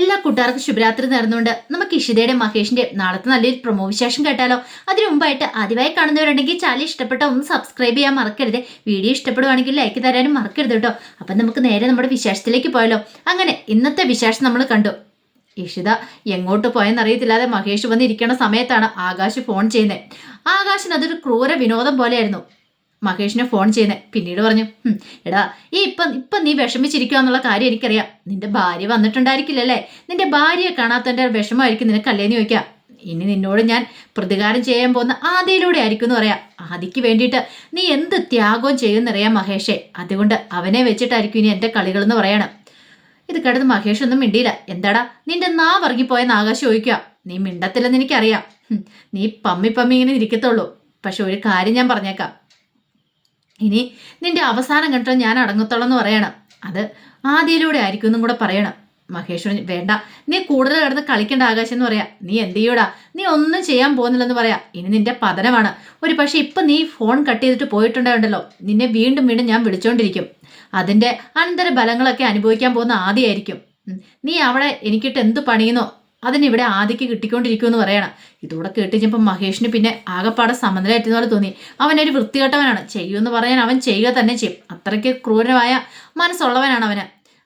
എല്ലാ കൂട്ടുകാർക്കും ശുഭരാത്രി നേർന്നുകൊണ്ട് നമുക്ക് ഇഷിതയുടെ മഹേഷിന്റെ നാളത്തെ നല്ലൊരു പ്രൊമോ വിശേഷം കേട്ടാലോ. അതിനു മുമ്പായിട്ട് ആദ്യമായി കാണുന്നവരുണ്ടെങ്കിൽ ചാനൽ ഇഷ്ടപ്പെട്ട ഒന്ന് സബ്സ്ക്രൈബ് ചെയ്യാൻ മറക്കരുത്. വീഡിയോ ഇഷ്ടപ്പെടുവാണെങ്കിൽ ലൈക്ക് തരാനും മറക്കരുത് കേട്ടോ. അപ്പം നമുക്ക് നേരെ നമ്മുടെ വിശേഷത്തിലേക്ക് പോയാലോ. അങ്ങനെ ഇന്നത്തെ വിശേഷം നമ്മൾ കണ്ടു. ഇഷിത എങ്ങോട്ട് പോയെന്നറിയത്തില്ലാതെ മഹേഷ് വന്നിരിക്കുന്ന സമയത്താണ് ആകാശ് ഫോൺ ചെയ്യുന്നത് ആകാശിന് അതൊരു ക്രൂര വിനോദം പോലെയായിരുന്നു. മഹേഷിനെ ഫോൺ ചെയ്യുന്നത് പിന്നീട് പറഞ്ഞു എടാ ഈ ഇപ്പം ഇപ്പം നീ വിഷമിച്ചിരിക്കുക എന്നുള്ള കാര്യം എനിക്കറിയാം. നിന്റെ ഭാര്യ വന്നിട്ടുണ്ടായിരിക്കില്ലല്ലേ? നിന്റെ ഭാര്യയെ കാണാത്തതിന്റെ വിഷമമായിരിക്കും നിനക്കല്ലേന്ന് ചോദിക്കാം. ഇനി നിന്നോട് ഞാൻ പ്രതികാരം ചെയ്യാൻ പോകുന്ന ആദിയിലൂടെ ആയിരിക്കും എന്ന് പറയാം. ആദിക്ക് വേണ്ടിയിട്ട് നീ എന്ത് ത്യാഗവും ചെയ്യുമെന്നറിയാം മഹേഷെ. അതുകൊണ്ട് അവനെ വെച്ചിട്ടായിരിക്കും ഇനി എന്റെ കളികളെന്ന് പറയണം. ഇത് കേട്ടത് മഹേഷ് ഒന്നും മിണ്ടിയില്ല. എന്താടാ നിന്റെ നാ വർങ്ങിപ്പോയെന്ന് ആകാശം ചോദിക്കുക. നീ മിണ്ടത്തില്ലെന്ന് എനിക്കറിയാം. നീ പമ്മി പമ്മി ഇങ്ങനെ ഇരിക്കത്തുള്ളൂ. പക്ഷെ ഒരു കാര്യം ഞാൻ പറഞ്ഞേക്കാം. ഇനി നിന്റെ അവസാനം കണ്ടോ ഞാൻ അടങ്ങത്തോളം എന്ന് പറയണം. അത് ആദ്യയിലൂടെ ആയിരിക്കും എന്നും കൂടെ പറയണം. മഹേഷ് വേണ്ട. നീ കൂടുതൽ കിടന്ന് കളിക്കേണ്ട ആകാശം എന്ന് പറയാ. നീ എന്ത് ചെയ്യൂടാ? നീ ഒന്നും ചെയ്യാൻ പോകുന്നില്ലെന്ന് പറയാ. ഇനി നിന്റെ പതനമാണ്. ഒരു പക്ഷെ ഇപ്പം നീ ഫോൺ കട്ട് ചെയ്തിട്ട് പോയിട്ടുണ്ടായിട്ടുണ്ടല്ലോ നിന്നെ വീണ്ടും വീണ്ടും ഞാൻ വിളിച്ചോണ്ടിരിക്കും. അതിന്റെ അനന്തര ബലങ്ങളൊക്കെ അനുഭവിക്കാൻ പോകുന്ന ആദ്യമായിരിക്കും നീ അവിടെ എനിക്കിട്ട് എന്ത് പണിയുന്നോ? അതിനിവിടെ ആദിക്ക് കിട്ടിക്കൊണ്ടിരിക്കുമെന്ന് പറയണം. ഇതൂടെ കേട്ടിച്ചപ്പോൾ മഹേഷിന് പിന്നെ ആകെപ്പാടെ സമനിലായിട്ടുന്ന പോലെ തോന്നി. അവനൊരു വൃത്തികെട്ടവനാണ്. ചെയ്യുമെന്ന് പറയാൻ അവൻ ചെയ്യുക തന്നെ ചെയ്യും. അത്രയ്ക്ക് ക്രൂരമായ മനസ്സുള്ളവനാണ് അവന്.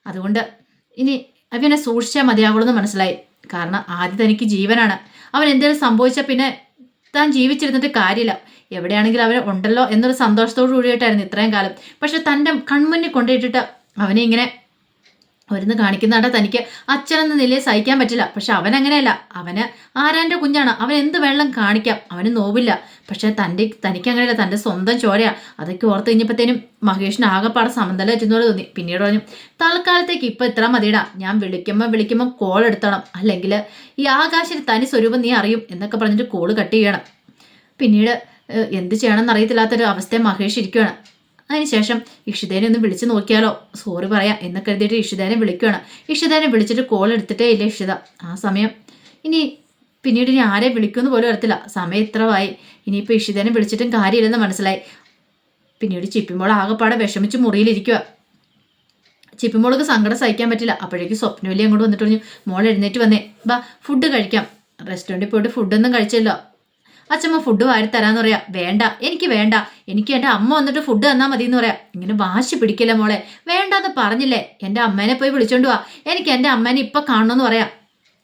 അതുകൊണ്ട് ഇനി അവനെ സൂക്ഷിച്ചാൽ മതിയാകുള്ളൂ മനസ്സിലായി. കാരണം ആദ്യം തനിക്ക് ജീവനാണ്. അവൻ എന്തെങ്കിലും സംഭവിച്ചാൽ പിന്നെ താൻ ജീവിച്ചിരുന്നിട്ട് കാര്യമില്ല. എവിടെയാണെങ്കിലും അവൻ ഉണ്ടല്ലോ എന്നൊരു സന്തോഷത്തോടു കൂടിയിട്ടായിരുന്നു ഇത്രയും കാലം. പക്ഷെ തന്റെ കൺമുന്നിൽ കൊണ്ടിട്ടിട്ട് അവനെ ഇങ്ങനെ ഒരുന്ന് കാണിക്കുന്നാണ്ട തനിക്ക് അച്ഛനെന്ന നിലയിൽ സഹിക്കാൻ പറ്റില്ല. പക്ഷെ അവൻ അങ്ങനെയല്ല അവന് ആരാന്റെ കുഞ്ഞാണ്? അവൻ എന്ത് വെള്ളം കാണിക്കാം? അവന് നോവില്ല. പക്ഷെ തന്റെ തനിക്ക് അങ്ങനെയല്ല തന്റെ സ്വന്തം ചോരയാണ് അതൊക്കെ ഓർത്ത് കഴിഞ്ഞപ്പോഴത്തേനും മഹേഷിന് ആകെപ്പാടെ സമന്തല വെച്ചെന്നോട് തോന്നി. പിന്നീട് പറഞ്ഞു തൽക്കാലത്തേക്ക് ഇപ്പം ഇത്ര മതിയിടാ. ഞാൻ വിളിക്കുമ്പോൾ വിളിക്കുമ്പോൾ കോൾ എടുത്തണം അല്ലെങ്കിൽ ഈ ആകാശിന് തനി സ്വരൂപം നീ അറിയും എന്നൊക്കെ പറഞ്ഞിട്ട് കോൾ കട്ട് ചെയ്യണം. പിന്നീട് എന്ത് ചെയ്യണമെന്ന് അറിയത്തില്ലാത്തൊരു അവസ്ഥയെ മഹേഷ് ഇരിക്കുകയാണ് അതിനുശേഷം ഇഷിതേനെ ഒന്ന് വിളിച്ചു നോക്കിയാലോ. സോറി പറയാം എന്ന് കരുതിയിട്ട് ഇഷിതേനെ വിളിക്കുകയാണ് ഇഷിതേനെ വിളിച്ചിട്ട് കോൾ എടുത്തിട്ടേ ഇല്ല ഇഷിത. ആ സമയം ഇനി പിന്നീട് ഇനി ആരെ വിളിക്കുമെന്ന് പോലും അറിയത്തില്ല. സമയം ഇത്രവായി ഇനിയിപ്പോൾ ഇഷിതേനെ വിളിച്ചിട്ടും കാര്യമില്ലെന്ന് മനസ്സിലായി. പിന്നീട് ചിപ്പിമോൾ ആകെപ്പാടെ വിഷമിച്ച് മുറിയിലിരിക്കുക ചിപ്പിമോൾക്ക് സങ്കടം സഹിക്കാൻ പറ്റില്ല. അപ്പോഴേക്കും സ്വപ്നവല്ലി അങ്ങോട്ട് വന്നിട്ട് പറഞ്ഞു മോൾ എഴുന്നേറ്റ് വന്നേ. ബാ ഫുഡ് കഴിക്കാം. റെസ്റ്റോറന്റിൽ പോയിട്ട് ഫുഡൊന്നും കഴിച്ചില്ല. അച്ഛമ്മ ഫുഡ് വാരി തരാന്ന് പറയാ വേണ്ട എനിക്ക് വേണ്ട എനിക്ക് എന്റെ അമ്മ വന്നിട്ട് ഫുഡ് തന്നാൽ മതി എന്ന് പറയാം. ഇങ്ങനെ വാശി പിടിക്കില്ല മോളെ. വേണ്ടാന്ന് പറഞ്ഞില്ലേ എന്റെ അമ്മേനെ പോയി വിളിച്ചോണ്ട് വാ. എനിക്ക് എന്റെ അമ്മേനെ ഇപ്പം കാണണമെന്ന് പറയാം.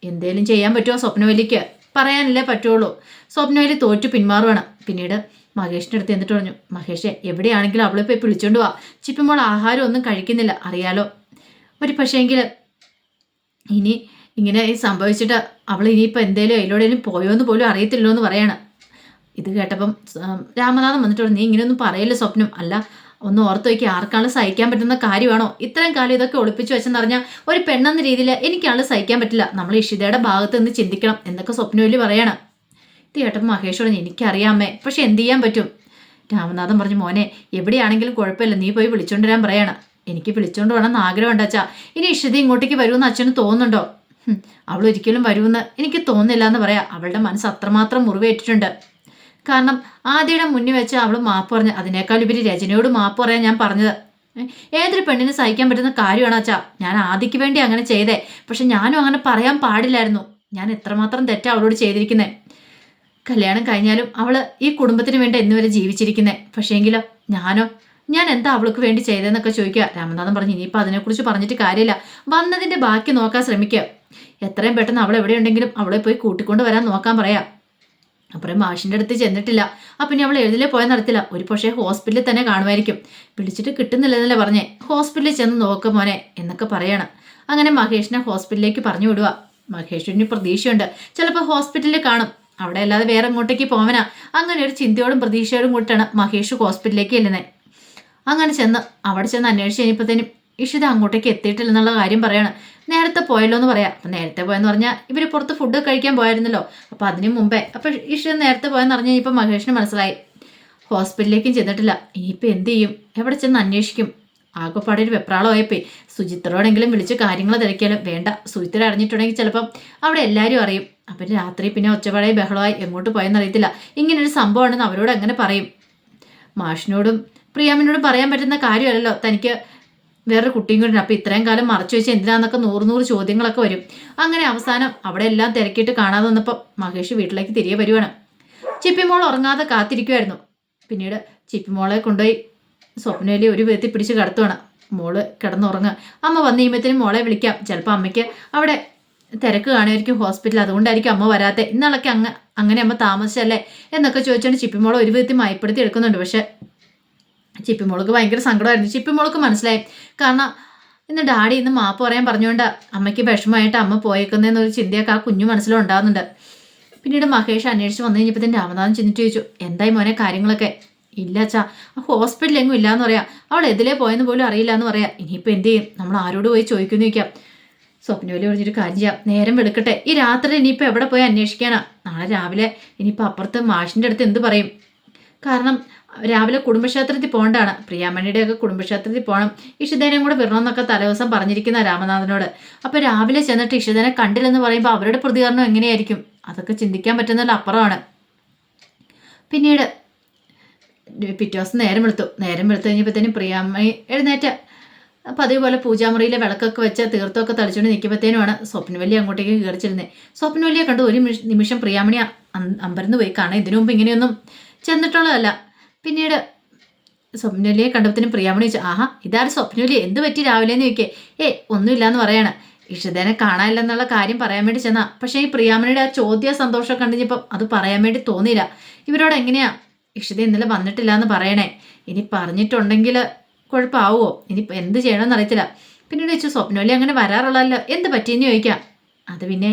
എന്തേലും ചെയ്യാൻ പറ്റുമോ സ്വപ്നവേലിക്ക്? പറയാനല്ലേ പറ്റുള്ളൂ. സ്വപ്നവല്ലി തോറ്റു പിന്മാറുവാണ്. പിന്നീട് മഹേഷിന്റെ അടുത്ത് എന്നിട്ട് പറഞ്ഞു മഹേഷെ എവിടെയാണെങ്കിലും അവളെ പോയി വിളിച്ചോണ്ട് വാ. ചിപ്പുമ്പോൾ ആഹാരം ഒന്നും കഴിക്കുന്നില്ല അറിയാലോ. ഒരു പക്ഷേങ്കിൽ ഇനി ഇങ്ങനെ സംഭവിച്ചിട്ട് അവൾ ഇനിയിപ്പോൾ എന്തേലും അതിലൂടെയും പോയോന്ന് പോലും അറിയത്തില്ലോ എന്ന് പറയാണ്. ഇത് കേട്ടപ്പം രാമനാഥൻ വന്നിട്ട് നീ ഇങ്ങനെയൊന്നും പറയല്ലേ സ്വപ്നം? അല്ല ഒന്ന് ഓർത്ത് വയ്ക്കുക ആർക്കാണ് സഹിക്കാൻ പറ്റുന്ന കാര്യമാണോ? ഇത്രയും കാലം ഇതൊക്കെ ഒളിപ്പിച്ചു വെച്ചെന്ന് പറഞ്ഞാൽ ഒരു പെണ്ണെന്ന രീതിയിൽ എനിക്കാണ് സഹിക്കാൻ പറ്റില്ല. നമ്മൾ ഇഷിതയുടെ ഭാഗത്ത് നിന്ന് ചിന്തിക്കണം. എന്നൊക്കെ സ്വപ്നവല്ലി പറയണം. ഇത് കേട്ടപ്പോൾ മഹേഷ് പറഞ്ഞു എനിക്കറിയാമേ പക്ഷെ എന്ത് ചെയ്യാൻ പറ്റും? രാമനാഥൻ പറഞ്ഞു മോനെ എവിടെയാണെങ്കിലും കുഴപ്പമില്ല. നീ പോയി വിളിച്ചോണ്ട് വരാൻ പറയണം. എനിക്ക് വിളിച്ചോണ്ട് എന്ന് ആഗ്രഹം അച്ഛാ. ഇനി ഇഷിത ഇങ്ങോട്ടേക്ക് വരുമെന്ന് അച്ഛന് തോന്നുന്നുണ്ടോ? അവൾ ഒരിക്കലും വരുമെന്ന് എനിക്ക് തോന്നില്ല എന്ന് പറയാം. അവളുടെ മനസ്സ് അത്രമാത്രം മുറിവേറ്റിട്ടുണ്ട്. കാരണം ആദ്യയുടെ മുന്നിൽ വെച്ച് അവൾ മാപ്പ് പറഞ്ഞു അതിനേക്കാൾ ഉപരി രജനയോട് മാപ്പ് പറയാൻ ഞാൻ പറഞ്ഞത്. ഏതൊരു പെണ്ണിന് സഹിക്കാൻ പറ്റുന്ന കാര്യമാണ് അച്ഛാ? ഞാൻ ആദ്യക്ക് വേണ്ടി അങ്ങനെ ചെയ്തേ. പക്ഷെ ഞാനും അങ്ങനെ പറയാൻ പാടില്ലായിരുന്നു. ഞാൻ എത്രമാത്രം തെറ്റാ അവളോട് ചെയ്തിരിക്കുന്നത് കല്യാണം കഴിഞ്ഞാലും അവൾ ഈ കുടുംബത്തിന് വേണ്ടി എന്നുവരെ ജീവിച്ചിരിക്കുന്നേ. പക്ഷേങ്കിലോ ഞാനോ? ഞാൻ എന്താ അവൾക്ക് വേണ്ടി ചെയ്തതെന്നൊക്കെ ചോദിക്കുക. രാമനാഥൻ പറഞ്ഞു ഇനിയിപ്പോൾ അതിനെക്കുറിച്ച് പറഞ്ഞിട്ട് കാര്യമില്ല. വന്നതിന്റെ ബാക്കി നോക്കാൻ ശ്രമിക്കുക എത്രയും പെട്ടെന്ന് അവൾ എവിടെയുണ്ടെങ്കിലും അവളെ പോയി കൂട്ടിക്കൊണ്ട് വരാൻ നോക്കാൻ പറയാം. അപ്പുറം മാഷിന്റെ അടുത്ത് ചെന്നിട്ടില്ല. അപ്പം പിന്നെ അവൾ എഴുതിലേ പോയാൽ നടത്തില്ല. ഒരു പക്ഷേ ഹോസ്പിറ്റലിൽ തന്നെ കാണുമായിരിക്കും. വിളിച്ചിട്ട് കിട്ടുന്നില്ലെന്നല്ലേ പറഞ്ഞേ. ഹോസ്പിറ്റലിൽ ചെന്ന് നോക്ക് മോനെ എന്നൊക്കെ പറയണം. അങ്ങനെ മഹേഷിനെ ഹോസ്പിറ്റലിലേക്ക് പറഞ്ഞു വിടുക മഹേഷിന് പ്രതീക്ഷയുണ്ട്. ചിലപ്പോൾ ഹോസ്പിറ്റലിൽ കാണും. അവിടെ അല്ലാതെ വേറെ അങ്ങോട്ടേക്ക് പോവനാ. അങ്ങനെ ഒരു ചിന്തയോടും പ്രതീക്ഷയോടും കൂട്ടാണ് മഹേഷ് ഹോസ്പിറ്റലിലേക്ക് ചെല്ലുന്നത് അങ്ങനെ ചെന്ന് അവിടെ ചെന്ന് അന്വേഷിച്ച് കഴിഞ്ഞപ്പോഴത്തേനും ഇഷിത അങ്ങോട്ടേക്ക് എത്തിയിട്ടില്ലെന്നുള്ള കാര്യം പറയാണ്. നേരത്തെ പോയല്ലോ എന്ന് പറയാം. അപ്പം നേരത്തെ പോയെന്ന് പറഞ്ഞാൽ ഇവർ പുറത്ത് ഫുഡ് കഴിക്കാൻ പോയായിരുന്നല്ലോ. അപ്പം അതിന് മുമ്പേ. അപ്പം ഇഷിത നേരത്തെ പോയെന്ന് പറഞ്ഞാൽ ഇപ്പം മഹേഷിന് മനസ്സിലായി. ഹോസ്പിറ്റലിലേക്കും ചെന്നിട്ടില്ല. ഇനിയിപ്പോൾ എന്ത് ചെയ്യും? എവിടെ ചെന്ന് അന്വേഷിക്കും? ആകെപ്പാടെ ഒരു വെപ്രാളമായിപ്പോയി. സുചിത്രയോടെങ്കിലും വിളിച്ച് കാര്യങ്ങൾ തിരക്കിയാലും വേണ്ട. സുചിത്ര അറിഞ്ഞിട്ടുണ്ടെങ്കിൽ ചിലപ്പം അവിടെ എല്ലാവരും അറിയും. അപ്പം രാത്രി പിന്നെ ഒച്ചപ്പാടായി ബഹളമായി എങ്ങോട്ട് പോയെന്ന് അറിയത്തില്ല. ഇങ്ങനൊരു സംഭവമാണെന്ന് അവരോട് അങ്ങനെ പറയും. മാഷിനോടും പ്രിയാമിനോടും പറയാൻ പറ്റുന്ന കാര്യമല്ലല്ലോ. തനിക്ക് വേറൊരു കുട്ടിയും കൂടി ഉണ്ട്. അപ്പൊ ഇത്രയും കാലം മറച്ചു വെച്ച് എന്തിനാന്നൊക്കെ നൂറ് നൂറ് ചോദ്യങ്ങളൊക്കെ വരും. അങ്ങനെ അവസാനം അവിടെ എല്ലാം തിരക്കിയിട്ട് കാണാതെ വന്നപ്പോൾ മഹേഷ് വീട്ടിലേക്ക് തിരികെ വരുവാണ്. ചിപ്പിമോൾ ഉറങ്ങാതെ കാത്തിരിക്കുമായിരുന്നു പിന്നീട് ചിപ്പിമോളെ കൊണ്ടുപോയി സ്വപ്നയിലെ ഒരു വിധത്തിൽ പിടിച്ച് കടത്തുവാണ്. മോൾ കിടന്നുറങ്ങുക അമ്മ വന്നു കഴിയുമ്പോഴത്തേനും മോളെ വിളിക്കാം. ചിലപ്പോൾ അമ്മയ്ക്ക് അവിടെ തിരക്ക് കാണുമായിരിക്കും ഹോസ്പിറ്റലിൽ. അതുകൊണ്ടായിരിക്കും അമ്മ വരാത്തെ. ഇന്നാളൊക്കെ അങ്ങ് അങ്ങനെ അമ്മ താമസിച്ചല്ലേ എന്നൊക്കെ ചോദിച്ചുകൊണ്ട് ചിപ്പിമോളെ ഒരു വിധത്തിൽ മയപ്പെടുത്തി എടുക്കുന്നുണ്ട്. പക്ഷെ ചിപ്പിമോൾക്ക് ഭയങ്കര സങ്കടമായിരുന്നു. ചിപ്പിമോൾക്ക് മനസ്സിലായി. കാരണം ഇന്ന് ഡാഡി ഇന്ന് മാപ്പ് പറയാൻ പറഞ്ഞുകൊണ്ട് അമ്മയ്ക്ക് വിഷമമായിട്ട് അമ്മ പോയേക്കുന്നതെന്നൊരു ചിന്തയൊക്കെ ആ കുഞ്ഞു മനസ്സിലുണ്ടാകുന്നുണ്ട് പിന്നീട് മഹേഷ് അന്വേഷിച്ച് വന്നു കഴിഞ്ഞപ്പോൾ തന്നെ രാമനാഥൻ ചെന്നിട്ട് ചോദിച്ചു എന്തായി മോനെ കാര്യങ്ങളൊക്കെ? ഇല്ല അച്ഛാ ആ ഹോസ്പിറ്റലിൽ എങ്ങും ഇല്ലയെന്ന് പറയാം. അവൾ എതിലേ പോയെന്ന് പോലും അറിയില്ല എന്ന് പറയാം. ഇനിയിപ്പോൾ എന്ത് ചെയ്യും? നമ്മൾ ആരോട് പോയി ചോദിക്കുന്നു ചോദിക്കാം. സ്വപ്നവലി പറഞ്ഞിട്ട് കാര്യം ചെയ്യാം. നേരം വെളുക്കട്ടെ. ഈ രാത്രി ഇനിയിപ്പോൾ എവിടെ പോയി അന്വേഷിക്കാനാ? നാളെ രാവിലെ ഇനിയിപ്പോൾ അപ്പുറത്ത് മാഷിന്റെ അടുത്ത് എന്ത് പറയും? കാരണം രാവിലെ കുടുംബക്ഷേത്രത്തിൽ പോകേണ്ടതാണ്. പ്രിയാമണിയുടെയൊക്കെ കുടുംബക്ഷേത്രത്തിൽ പോകണം. ഇഷിതേനെയും കൂടെ വരണമെന്നൊക്കെ തലേദിവസം പറഞ്ഞിരിക്കുന്ന രാമനാഥനോട്. അപ്പോൾ രാവിലെ ചെന്നിട്ട് ഇഷുദേനെ കണ്ടില്ലെന്ന് പറയുമ്പോൾ അവരുടെ പ്രതികരണം എങ്ങനെയായിരിക്കും? അതൊക്കെ ചിന്തിക്കാൻ പറ്റുന്നതിൽ അപ്പുറമാണ്. പിന്നീട് പിറ്റേ ദിവസം നേരം വെളുത്തു. നേരം വെളുത്തു കഴിഞ്ഞപ്പോഴത്തേനും പ്രിയാമണി എഴുന്നേറ്റ അപ്പം അതേപോലെ പൂജാമുറിയിലെ വിളക്കൊക്കെ വെച്ച് തീർത്തൊക്കെ തളിച്ചുകൊണ്ട് നിൽക്കുമ്പോഴത്തേനുമാണ് സ്വപ്നവല്ലി അങ്ങോട്ടേക്ക് കയറിച്ചിരുന്നത് സ്വപ്നവല്ലിയെ കണ്ട് ഒരു നിമിഷം പ്രിയാമണി അമ്പരന്ന് പോയി. കാരണം ഇതിനു മുമ്പ് ഇങ്ങനെയൊന്നും ചെന്നിട്ടുള്ളതല്ല. പിന്നീട് സ്വപ്നലിയെ കണ്ടപ്പോഴത്തേനും പ്രിയാമണി ചോദിച്ചു ആഹാ ഇതാണ് സ്വപ്നലി എന്ത് പറ്റി രാവിലെ എന്ന് ചോദിക്കേ. ഏ ഒന്നുമില്ലാന്ന് പറയാണ്. ഇഷിതേനെ കാണാനില്ലെന്നുള്ള കാര്യം പറയാൻ വേണ്ടി ചെന്നാ. പക്ഷേ ഈ പ്രിയാമണിയുടെ ആ ചോദ്യ സന്തോഷം കണ്ടിഞ്ഞപ്പം അത് പറയാൻ വേണ്ടി തോന്നിയില്ല. ഇവരോട് എങ്ങനെയാ? ഇഷിത ഇന്നലെ വന്നിട്ടില്ല എന്ന് പറയണേ. ഇനി പറഞ്ഞിട്ടുണ്ടെങ്കിൽ കുഴപ്പമാവുമോ? ഇനി എന്ത് ചെയ്യണമെന്ന് അറിയത്തില്ല. പിന്നീട് ചോദിച്ചു സ്വപ്നോലി അങ്ങനെ വരാറുള്ളതല്ലോ. എന്ത് പറ്റിയെന്ന് ചോദിക്കാം. അത് പിന്നെ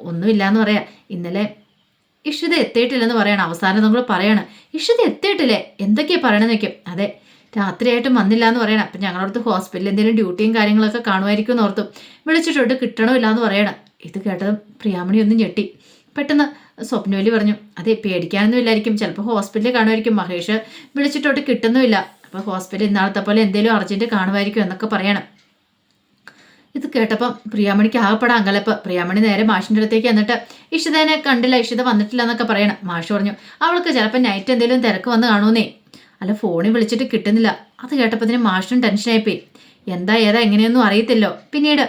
ഒന്നുമില്ല എന്ന് പറയാം. ഇന്നലെ ഇഷിത എത്തിയിട്ടില്ലെന്ന് പറയണം. അവസാനം നമ്മൾ പറയണം ഇഷിത എത്തിയിട്ടില്ലേ? എന്തൊക്കെയാ പറയണമെന്ന് വെക്കും അതെ രാത്രിയായിട്ടും വന്നില്ല എന്ന് പറയണം. അപ്പം ഞങ്ങളടുത്ത് ഹോസ്പിറ്റലിൽ എന്തെങ്കിലും ഡ്യൂട്ടിയും കാര്യങ്ങളൊക്കെ കാണുമായിരിക്കും എന്ന് ഓർത്തു. വിളിച്ചിട്ടുണ്ട് കിട്ടണമില്ല എന്ന് പറയണം. ഇത് കേട്ടതും പ്രിയാമണി ഒന്നും ഞെട്ടി. പെട്ടെന്ന് സ്വപ്നവലി പറഞ്ഞു അതെ പേടിക്കാനൊന്നും ഇല്ലായിരിക്കും. ചിലപ്പോൾ ഹോസ്പിറ്റലിൽ കാണുമായിരിക്കും. മഹേഷ് വിളിച്ചിട്ടോട്ട് കിട്ടുന്നുമില്ല. അപ്പോൾ ഹോസ്പിറ്റലിൽ ഇന്നാളത്തെ പോലെ എന്തെങ്കിലും അർജന്റ് കാണുമായിരിക്കും എന്നൊക്കെ പറയണം. ഇത് കേട്ടപ്പം പ്രിയാമണിക്ക് ആകപ്പെടാൻ അങ്കലപ്പ്. പ്രിയാമണി നേരെ മാഷിന്റെ അടുത്തേക്ക് എന്നിട്ട് ഇഷിതേനെ കണ്ടില്ല ഇഷിത വന്നിട്ടില്ല എന്നൊക്കെ പറയണം മാഷ് പറഞ്ഞു. അവൾക്ക് ചിലപ്പോൾ നൈറ്റ് എന്തെങ്കിലും തിരക്ക് വന്ന് കാണുമെന്നേ. അല്ല ഫോണിൽ വിളിച്ചിട്ട് കിട്ടുന്നില്ല. അത് കേട്ടപ്പോൾ മാഷിനും ടെൻഷനായിപ്പോയി എന്താ ഏതാ എങ്ങനെയൊന്നും അറിയത്തില്ലോ. പിന്നീട്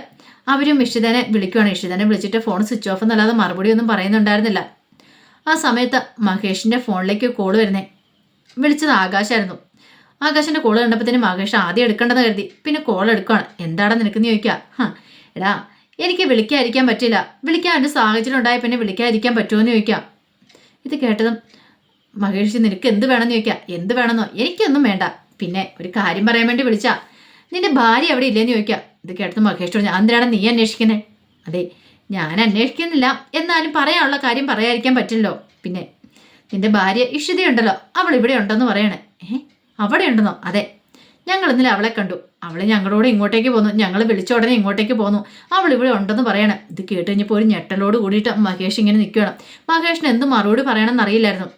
അവരും ഇഷിതനെ വിളിക്കുവാണ്. ഇഷിതനെ വിളിച്ചിട്ട് ഫോൺ സ്വിച്ച് ഓഫ് എന്നല്ലാതെ മറുപടി ഒന്നും പറയുന്നുണ്ടായിരുന്നില്ല. ആ സമയത്ത് മഹേഷിന്റെ ഫോണിലേക്ക് കോൾ വരുന്നേ. വിളിച്ചത് ആകാശായിരുന്നു. ആകാശിന്റെ കോൾ കണ്ടപ്പോഴത്തേനും മഹേഷ് ആദ്യം എടുക്കേണ്ടെന്ന് കരുതി. പിന്നെ കോൾ എടുക്കുകയാണ് എന്താടാ നിനക്കെന്ന് ചോദിക്കുക? എടാ എനിക്ക് വിളിക്കാതിരിക്കാൻ പറ്റില്ല. വിളിക്കാൻ ഒരു സാഹചര്യം ഉണ്ടായ പിന്നെ വിളിക്കാതിരിക്കാൻ പറ്റുമോ എന്ന് ചോദിക്കാം ഇത് കേട്ടതും മഹേഷ് നിനക്ക് എന്ത് വേണമെന്ന് ചോദിക്കാം എന്ത് വേണമെന്നോ? എനിക്കൊന്നും വേണ്ട. പിന്നെ ഒരു കാര്യം പറയാൻ വേണ്ടി വിളിച്ചാ. നിന്റെ ഭാര്യ അവിടെ ഇല്ലെന്ന് ചോദിക്കാം ഇത് കേട്ടത് മഹേഷ് പറഞ്ഞു എന്തിനാണ് നീ അന്വേഷിക്കുന്നത് അതെ ഞാൻ അന്വേഷിക്കുന്നില്ല. എന്നാലും പറയാനുള്ള കാര്യം പറയാതിരിക്കാൻ പറ്റില്ലല്ലോ. പിന്നെ നിന്റെ ഭാര്യ ഇഷിതയുണ്ടല്ലോ. അവൾ ഇവിടെ ഉണ്ടെന്ന് പറയണേ. ഏ അവിടെ ഉണ്ടെന്നോ അതെ. ഞങ്ങൾ ഇന്നലെ അവളെ കണ്ടു. അവൾ ഞങ്ങളോട് ഇങ്ങോട്ടേക്ക് പോന്നു. ഞങ്ങൾ വിളിച്ച ഉടനെ ഇങ്ങോട്ടേക്ക് പോന്നു. അവൾ ഇവിടെ ഉണ്ടെന്ന് പറയണം. ഇത് കേട്ട് കഴിഞ്ഞപ്പോൾ ഒരു ഞെട്ടലോട് കൂടിയിട്ട് മഹേഷ് ഇങ്ങനെ നിൽക്കുകയാണ് മഹേഷിന് എന്ത് മറുപടി പറയണമെന്ന് അറിയില്ലായിരുന്നു.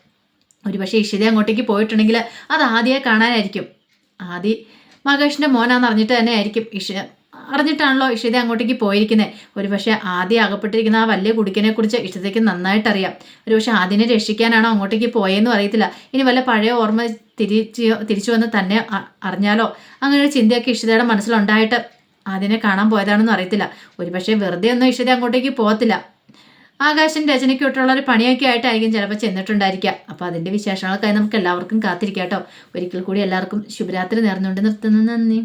ഒരു പക്ഷേ ഇഷിത അങ്ങോട്ടേക്ക് പോയിട്ടുണ്ടെങ്കിൽ അത് ആദ്യമേ കാണാനായിരിക്കും. ആദി മഹേഷിന്റെ മോനാന്ന് അറിഞ്ഞിട്ട് തന്നെ ആയിരിക്കും ഇഷ അറിഞ്ഞിട്ടാണല്ലോ ഇഷിത അങ്ങോട്ടേക്ക് പോയിരിക്കുന്നത് ഒരു പക്ഷേ ആദ്യം അകപ്പെട്ടിരിക്കുന്ന ആ വലിയ കുടിക്കനെ കുറിച്ച് ഇഷ്ടത്തേക്ക് നന്നായിട്ട് അറിയാം ഒരു പക്ഷേ ആദ്യനെ രക്ഷിക്കാനാണോ അങ്ങോട്ടേക്ക് പോയെന്നും അറിയത്തില്ല. ഇനി വല്ല പഴയ ഓർമ്മ തിരിച്ച് തിരിച്ചു വന്ന് തന്നെ അറിഞ്ഞാലോ? അങ്ങനെ ഒരു ചിന്തയൊക്കെ ഇഷിതയുടെ മനസ്സിലുണ്ടായിട്ട് അതിനെ കാണാൻ പോയതാണെന്നും അറിയത്തില്ല. ഒരുപക്ഷെ വെറുതെ ഒന്നും ഇഷിത അങ്ങോട്ടേക്ക് പോകത്തില്ല ആകാശൻ രചനയ്ക്കൊട്ടുള്ള ഒരു പണിയൊക്കെ ആയിട്ടായിരിക്കും ചിലപ്പോൾ ചെന്നിട്ടുണ്ടായിരിക്കുക. അപ്പോൾ അതിന്റെ വിശേഷങ്ങൾക്കായി നമുക്ക് എല്ലാവർക്കും കാത്തിരിക്കാം കേട്ടോ. ഒരിക്കൽ കൂടി എല്ലാവർക്കും ശുഭരാത്രി നേർന്നുകൊണ്ട് നിർത്തുന്നു. നന്ദി.